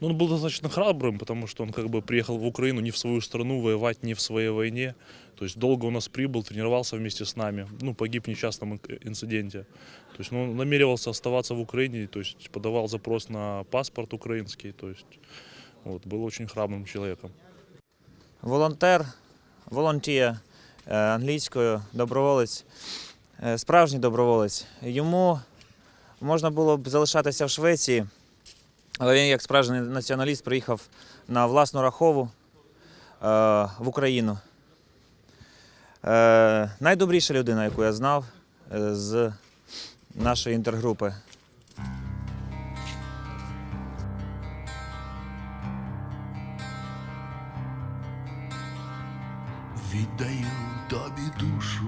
Ну, он был достаточно храбрым, потому что он как бы приехал в Украину не в свою страну воевать, не в своей войне. То есть долго у нас прибыл, тренировался вместе с нами. Ну, погиб в несчастном ин- инциденте. То есть, ну, он намеревался оставаться в Украине, то есть подавал запрос на паспорт украинский. То есть, вот, был очень храбрым человеком. Волонтер, волонтія е, англійською, доброволець, е, справжній доброволець. Йому можна було б залишатися в Швеції, але він, як справжній націоналіст, приїхав на власну рахову е, в Україну. Е, Найдобріша людина, яку я знав е, з нашої інтергрупи. Віддаю тобі душу,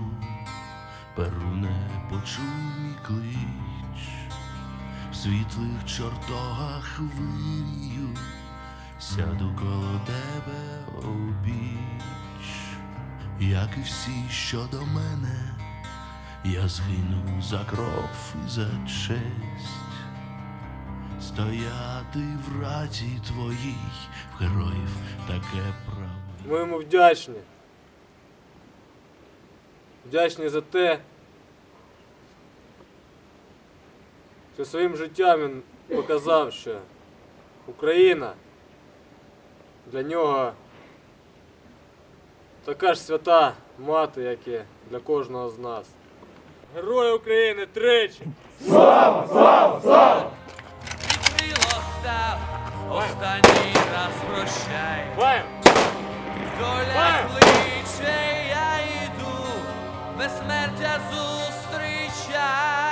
перуне почуй мій клич, в світлих чортогах вирію, сяду коло тебе обіч, як і всі, що до мене, я згину за кров і за честь. Стояти в раді твоїй, в героїв таке право. Ми йому вдячні. Вдячні за те, що своїм життям він показав, що Україна для нього така ж свята мати, як і для кожного з нас. Герої України тричі! Крило став, останній раз прощай. Доля кличе, я йду, безсмертя зустрічай.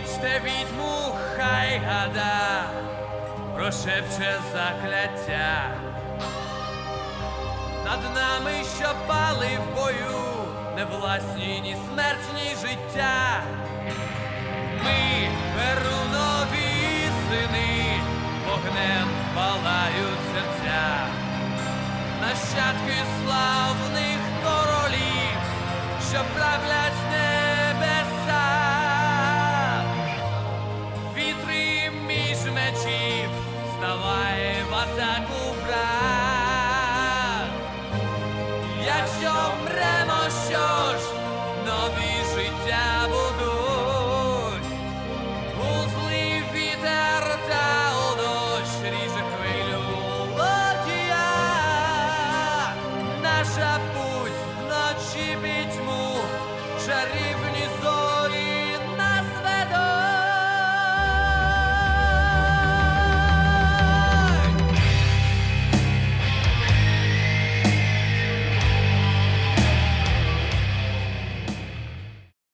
Кличте відьму, хай гада, прошепче закляття. Над нами, що пали в бою, не власні ні смерть, ні життя. Ми перунові сини, вогнем палають серця, нащадки славних королів, що правлять не вставай в атаку брат. Якщо мремо, що ж нові життя будуть, у злий вітер та у дощ ріже хвилю лодія, наша путь вночі бітьму, чарівна.